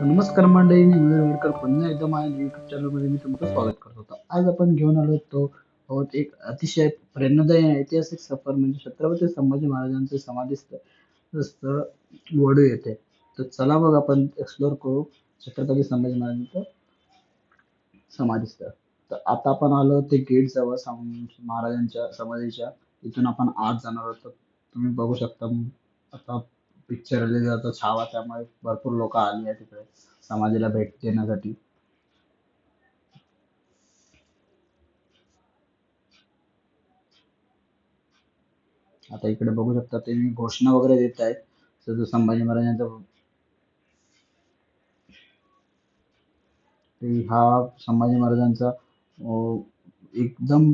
नमस्कार मंडळी मी मयूर वेडकर पुन्हा एकदा माझ्या युट्यूब चॅनलमध्ये मी तुमचं स्वागत करतो होतो. आज आपण घेऊन आलो तो आहोत एक अतिशय प्रेरणादायी ऐतिहासिक सफर म्हणजे छत्रपती संभाजी महाराजांचे समाधी स्थळ वडू येते तर चला मग आपण एक्सप्लोर करू छत्रपती संभाजी महाराजांचं समाधी स्थळ तर आता आपण आलो ते गेट जवळ सं- महाराजांच्या समाधीच्या. इथून आपण आत जाणार आहोत तुम्ही बघू शकता आता पिक्चर रिलीज छावा त्यामुळे भरपूर लोक आली आहे तिकडे समाधीला भेट देण्यासाठी. आता इकडे बघू शकता ते घोषणा वगैरे देत आहेत तर संभाजी महाराजांचा हा संभाजी महाराजांचा एकदम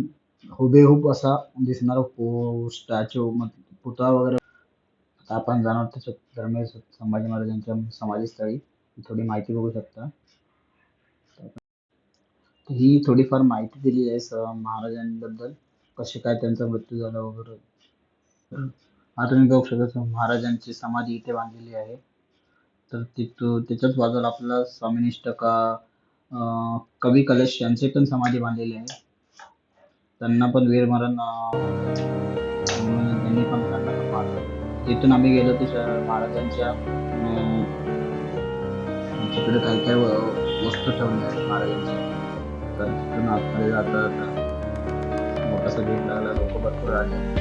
हुबेहूब असा दिसणारा स्टॅच्यू पुतळा वगैरे आपण जाणार त्याच्या दरम्यान संभाजी महाराजांच्या समाधीस्थळी. थोडी माहिती बघू शकता. ही थोडीफार माहिती दिली आहे स- महाराजांबद्दल. कसे काय त्यांचा मृत्यू झाला वगैरे. आता तुम्ही बघू शकता महाराजांची समाधी इथे बांधलेली आहे. तर तिथं त्याच्याच बाजूला आपला स्वामिनिष्ठ का कवी कलश यांचे पण समाधी बांधलेली आहे. त्यांना पण वीरमरण तिथून आम्ही गेलो ते श- महाराजांच्या तिकडे काही काही वस्तू ठेवल्या आहेत महाराजांच्या. तर तिथून आतमध्ये जातात. मोठासा गेट लागला लोक भरपूर आले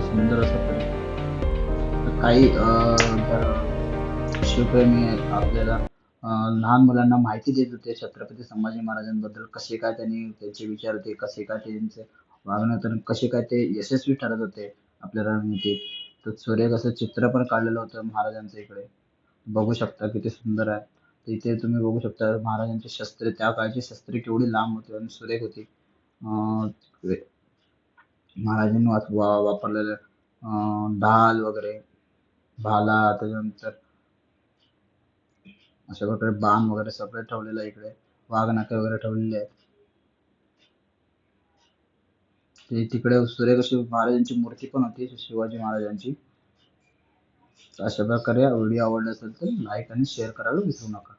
सुंदर असं तर काही अं, जर शिवप्रेमी आपल्याला. लहान मुलांना माहिती देत होते छत्रपती संभाजी महाराजांबद्दल कसे काय त्यांनी त्यांचे विचार होते कसे काय त्यांचे वागणं तर कसे काय ते यशस्वी ठरत होते आपल्या रणनीतीत तर सूर्य कसं चित्र पण काढलेलं होतं महाराजांचं इकडे. बघू शकता किती सुंदर आहे. तर इथे तुम्ही बघू शकता महाराजांची शस्त्रे त्या काळची शस्त्रे केवढी लांब होती आणि सुरेख होती. महाराजांनी वा- वा- वापरलेले ढाल वगैरे भाला त्याच्यानंतर अशा प्रकारे बाण वगैरे सगळे ठेवलेलं आहे इकडे. वाघनाके वगैरे ठेवलेले आहेत. ते तिकडे सूर्यकशी महाराजांची मूर्ती पण होती शिवाजी महाराजांची. अशा प्रकारे व्हिडिओ आवडला असेल तर लाईक आणि शेअर करायला विसरू नका.